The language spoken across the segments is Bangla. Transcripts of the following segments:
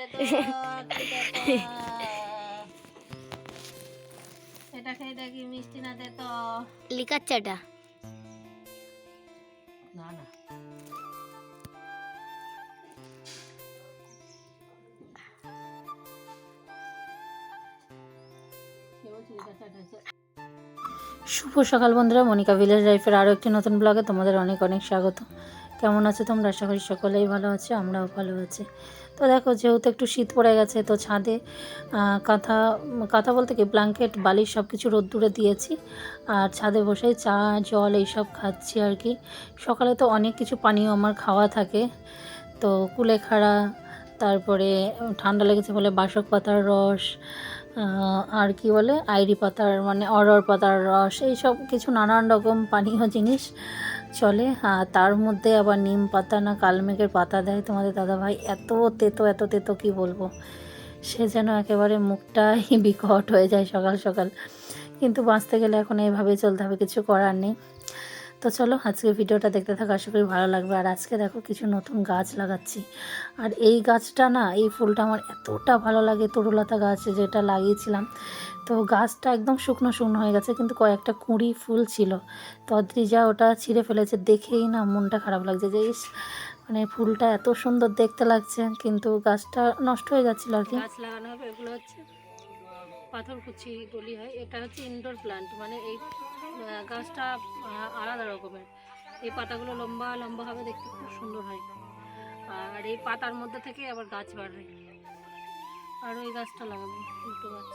দে তো একটু দে তো। এটা খেয়ে দেখি মিষ্টি না দে তো। লিকার চাটা। না না। শুভ সকাল বন্ধুরা মনিকা ভিলেজ লাইফের আরও একটি নতুন ব্লগে তোমাদের অনেক অনেক স্বাগত। কেমন আছো তোমরা? আশা করি সকলেই ভালো আছো আমরাও ভালো আছি। তো দেখো, যেহেতু একটু শীত পড়ে গেছে, তো ছাদে কাঁথা কাঁথা বলতে কি ব্ল্যাঙ্কেট বালিশ সব কিছু রোদ্দুরে দিয়েছি। আর ছাদে বসে চা, জল এইসব খাচ্ছি আর কি। সকালে তো অনেক কিছু পানীয় আমার খাওয়া থাকে। তো কুলেখাড়া, তারপরে ঠান্ডা লেগেছে বলে বাসক পাতার রস আর কি বলে, আইরি পাতার মানে অরর পাতার রস এই সব কিছু নানান রকম পানীয় জিনিস। চলে। আর তার মধ্যে আবার নিম পাতা না কালমেঘের পাতা দেয় তোমাদের দাদাভাই? এত তেতো এত তেতো কি বলব? সে যেন একেবারে মুখটাই বিকট হয়ে যায় সকাল সকাল। কিন্তু বাঁচতে গেলে এখন এইভাবেই চলতে হবে, কিছু করার নেই। তো চলো আজকে ভিডিওটা দেখতে থাকো, আশা করি ভালো লাগবে। আর আজকে দেখো কিছু নতুন গাছ লাগাচ্ছি। আর এই গাছটা না, এই ফুলটা আমার এতটা ভালো লাগে, তরুলতা গাছ যেটা লাগিয়েছিলাম। তো গাছটা একদম শুকনো শুকনো হয়ে গেছে, কিন্তু কয়েকটা কুঁড়ি ফুল ছিল। তো অদ্রিজা ওটা ছিঁড়ে ফেলেছে, দেখেই না মনটা খারাপ লাগছে যে, ইস মানে ফুলটা এত সুন্দর দেখতে লাগছে, কিন্তু গাছটা নষ্ট হয়ে যাচ্ছিল আর কি। গাছ লাগানো হবে, এগুলো হচ্ছে পাথরকুচি বলি হয়, এটা হচ্ছে ইনডোর প্লান্ট মানে এই গাছটা আলাদা রকমের। এই পাতাগুলো লম্বা লম্বা হবে, দেখতে খুব সুন্দর হয়। আর এই পাতার মধ্যে থেকে আবার গাছ হয় আর ওই গাছটা লাগাবো, দুটো গাছ।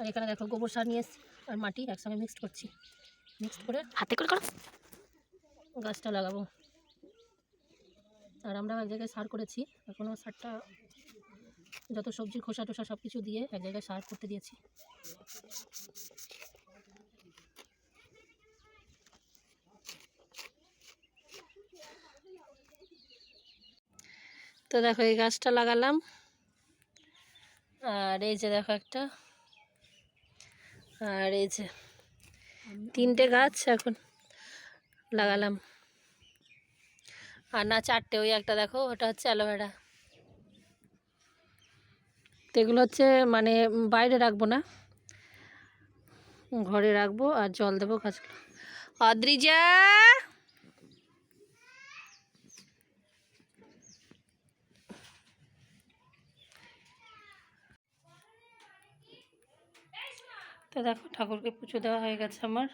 আর এখানে দেখো গোবর সার নিয়ে আর মাটি একসঙ্গে মিক্সড করছি। মিক্সড করে হাতে করে করো। গাছটা লাগাবো। আর আমরা এক জায়গায় সার করেছি এখনও সারটা যত সবজির খোসা টোসা সব কিছু দিয়ে এক জায়গায় সার করতে দিয়েছি। তো দেখো এই গাছটা লাগালাম। আর এই যে দেখো একটা আর এই যে তিনটে গাছ এখন লাগালাম। আর না, চারটে, ওই একটা দেখো, ওটা হচ্ছে অ্যালোভেরা তো এগুলো হচ্ছে মানে বাইরে রাখব না, ঘরে রাখব আর জল দেবো গাছগুলো। অদ্রিজা! দেখো ঠাকুরকে পুজো দেওয়া হয়ে গেছে আমার।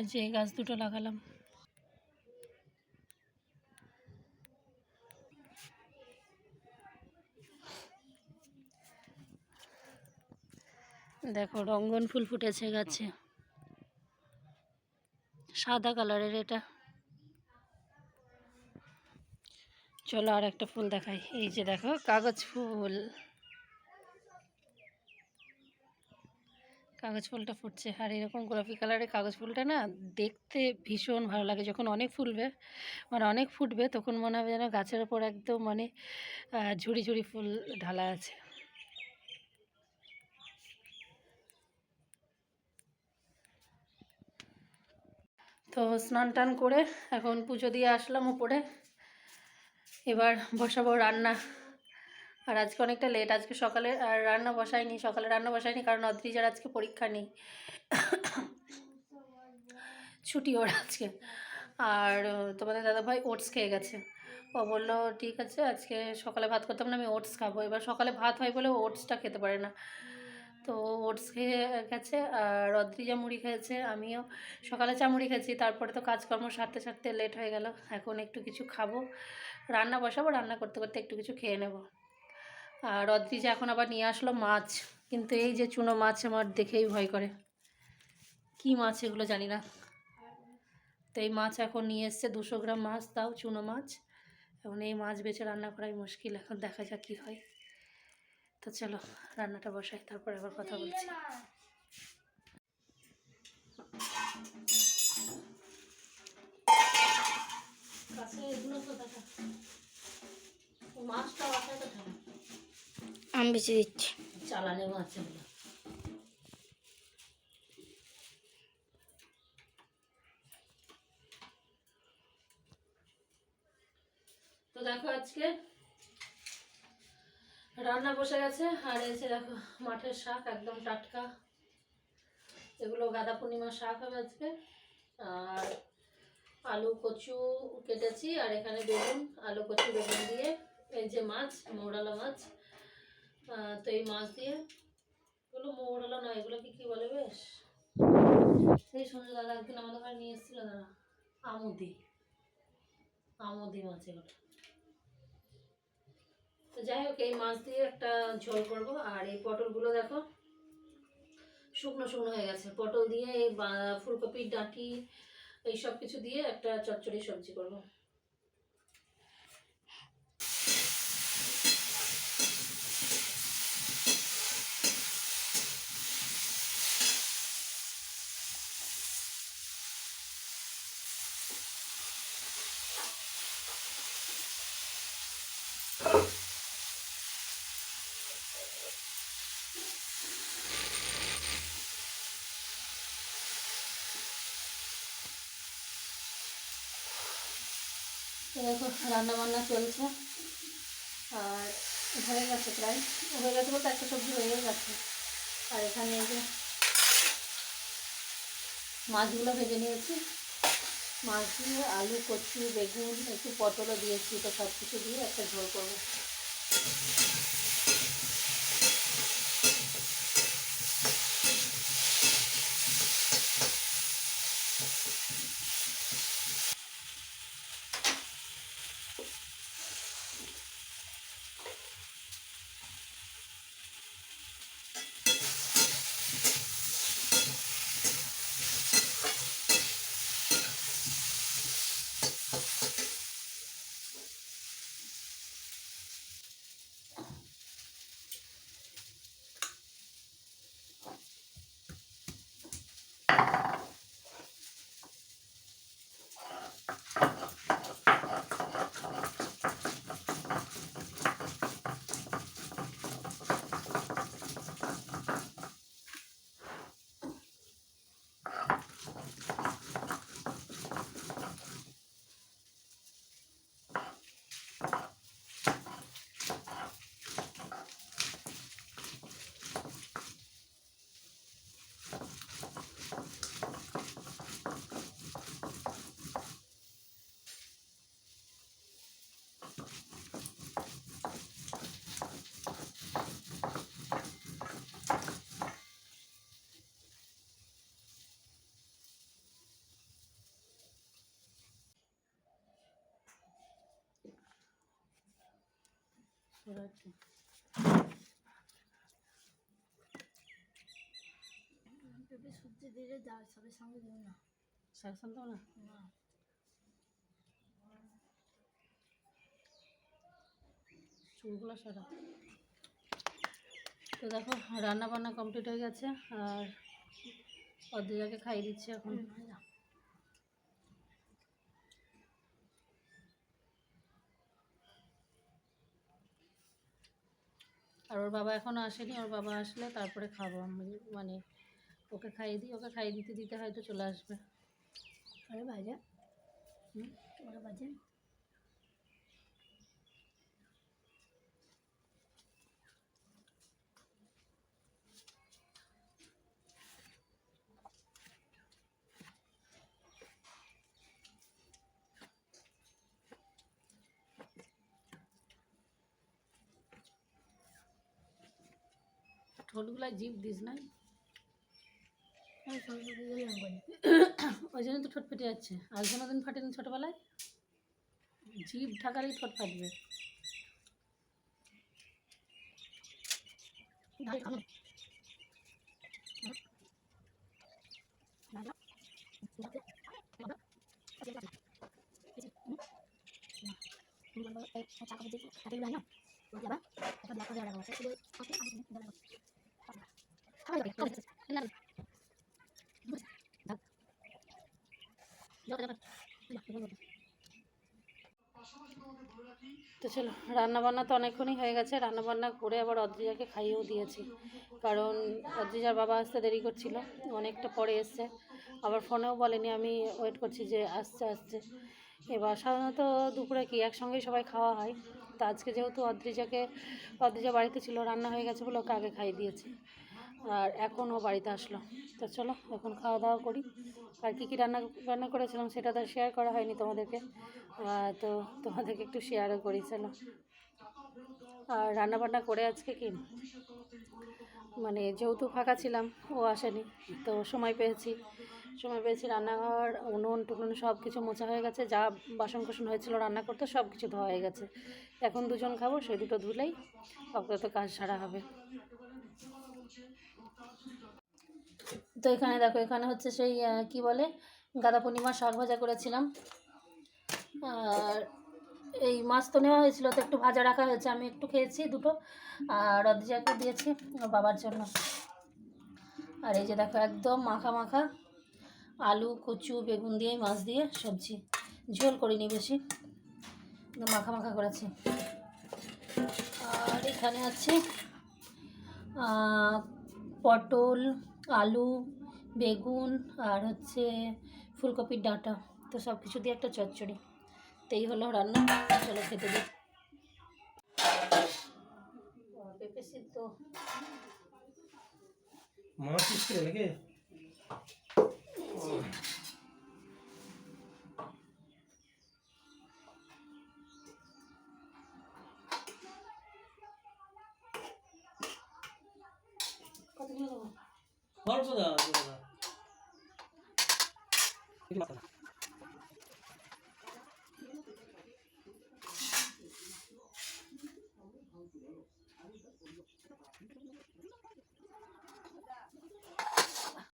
আর যে গাছ দুটো লাগালাম। দেখো রঙ্গন ফুল ফুটেছে গাছে। সাদা কালারের এটা। চলো আর একটা ফুল দেখাই। এই যে দেখো কাগজ ফুল। কাগজ ফুলটা ফুটছে। আর এরকম গোলাপি কালারের কাগজ ফুলটা না দেখতে ভীষণ ভালো লাগে। যখন অনেক ফুলবে মানে অনেক ফুটবে, তখন মনে হবে যেন গাছের ওপর একদম মানে ঝুড়ি ঝুড়ি ফুল ঢালা আছে। তো স্নান টান করে এখন পুজো দিয়ে আসলাম উপরে। এবার বসাবো রান্না। আর আজকে অনেকটা লেট আজকে সকালে, আর রান্না বসাইনি, সকালে রান্না বসাইনি, কারণ অদ্রিজার আজকে পরীক্ষা নেই। ছুটি ওর আজকে। আর তোমাদের দাদাভাই ওটস খেয়ে গেছে। ও বলল, ঠিক আছে, আজকে সকালে ভাত করতাম না, আমি ওটস খাব। এবার সকালে ভাত হয় বলে ওটসটা খেতে পারে না। তো ওটস খেয়ে গেছে, আর অদ্রিজা মুড়ি খেয়েছে, আমিও সকালে চা মুড়ি খেয়েছি। তারপরে তো কাজকর্ম সারতে সারতে লেট হয়ে গেল। এখন একটু কিছু খাব, রান্না বসাবো, রান্না করতে করতে একটু কিছু খেয়ে নেব। আর অদ্রিজা এখন আবার নিয়ে আসলো মাছ, কিন্তু এই যে চুনো মাছ আমার দেখেই ভয় করে। কি মাছ এগুলো জানি না। তো এই মাছ এখন নিয়ে এসছে দুশো গ্রাম মাছ, তাও চুনো মাছ। এখন এই মাছ বেছে রান্না করাই মুশকিল, এখন দেখা যাক কী হয়। তো চলো, রান্নাটা বসাই, তারপর আবার কথা বলছি। মাছটা বাসায় তো আমি বেছে দিচ্ছি। চালানে মাছ তো দেখো আজকে রান্না বসে গেছে, আর যে দেখো মাঠের শাক একদম টাটকা। এগুলো গাদা পূর্ণিমার শাক হবে আজকে। আর আলু, কচু কেটেছি, আর এখানে বেগুন, আলু, কচু, বেগুন দিয়ে এই যে মাছ, মৌরালা মাছ তো এই মাছ দিয়ে এগুলো মৌরালা নয় এগুলোকে কি বলে বেশ? সেই সঞ্জয় দাদা, একদিন আমাদের ঘরে নিয়ে এসেছিল দাদা, আমুদি। আমুদি মাছ এগুলো। তো যাই হোক, এই মাছ দিয়ে একটা ঝোল করব, আর এই পটলগুলো দেখো, শুকনো শুকনো হয়ে গেছে। পটল দিয়ে এই ফুলকপির ডাঁটি, এই সব কিছু দিয়ে একটা চচ্চড়ি সবজি করব। দেখো রান্না বান্না চলছে। আর হয়ে গেছে প্রায়। হয়ে গেছে বলতে একটা সবজি হয়ে গেছে। আর এখানে এই যে মাছগুলো ভেজে নিয়েছি। মাছ দিয়ে আলু, কচু, বেগুন, একটু পটলও দিয়েছি। তো সব কিছু দিয়ে একটা ঝোল করব। পেঁপে সবজি দিলে ডাল সবের সঙ্গে দেবো না শাক শান্ত না না চুলগুলো সারা তো দেখো রান্না বান্না কমপ্লিট হয়ে গেছে আর অদ্রিজাকে খাইয়ে দিচ্ছি এখন। আর ওর বাবা এখনও আসেনি ওর বাবা আসলে তারপরে খাব আমি। মানে ওকে খাইয়ে দিই ওকে খাইয়ে দিতে দিতে হয়তো চলে আসবে। আরে বাজে ওরা বাজে ঠোঁটগুলা জিভ দিস বলি ওই জন্য তো ঠোঁট ফেটে যাচ্ছে আর কোনোদিন ফাটেনি ছোটোবেলায় জিভ ঢাকালেই ঠোঁট ফাটবে টাকা দিয়ে যাবা একটা ব্ল্যাক করে লাগানো আছে তো চলো রান্না বান্না তো অনেকক্ষণই হয়ে গেছে। রান্না বান্না করে আবার অদ্রিজাকে খাইয়েও দিয়েছি। কারণ অদ্রিজার বাবা আসতে দেরি করছিল, অনেকটা পরে এসছে। আবার ফোনেও বলেনি, আমি ওয়েট করছি যে আসছে আসছে। এবার সাধারণত দুপুরে কি, একসঙ্গেই সবাই খাওয়া হয়। তো আজকে যেহেতু অদ্রিজাকে, অদ্রিজা বাড়িতে ছিল, রান্না হয়ে গেছে বলে ওকে আগে খাইয়ে দিয়েছি। আর এখন ও বাড়িতে আসলো। তো চলো, এখন খাওয়া দাওয়া করি। আর কী কী রান্না রান্না করেছিলাম সেটা তো শেয়ার করা হয়নি তোমাদেরকে। তো তোমাদেরকে একটু শেয়ারও করি, চলো। আর রান্না বান্না করে আজকে কি? মানে যেহেতু ফাঁকা ছিলাম, ও আসেনি, তো সময় পেয়েছি। সময় পেয়েছি রান্নাঘর, উনুন টুকুন সব কিছু মোছা হয়ে গেছে। যা বাসন কোসন হয়েছিল রান্না করতে সব কিছু ধোয়া হয়ে গেছে। এখন দুজন খাব সেই দুটো ধুলেই অন্তত কাজ সারা হবে। তো এখানে দেখো, এখানে হচ্ছে সেই কি বলে, গাদা পূর্ণিমা শাক ভাজা করেছিলাম। আর এই মাছ তো নেওয়া হয়েছিল, তো একটু ভাজা রাখা হয়েছে। আমি একটু খেয়েছি দুটো, আর অদ্রিজাকে দিয়েছি বাবার জন্য। আর এই যে দেখো, একদম মাখা মাখা আলু, কচু, বেগুন দিয়ে, মাছ দিয়ে সবজি। ঝোল করিনি বেশি মাখা মাখা করেছি। আর এখানে আছে পটল আলু বেগুন আর হচ্ছে ফুলকপির ডাঁটা। তো সব কিছু দিয়ে একটা চচ্চড়ি। তো এই হলো রান্না। চলো খেতে দিই পেঁপে সিদ্ধ। মাছ Hadi bunu da var. Var mı sana? Var mı sana?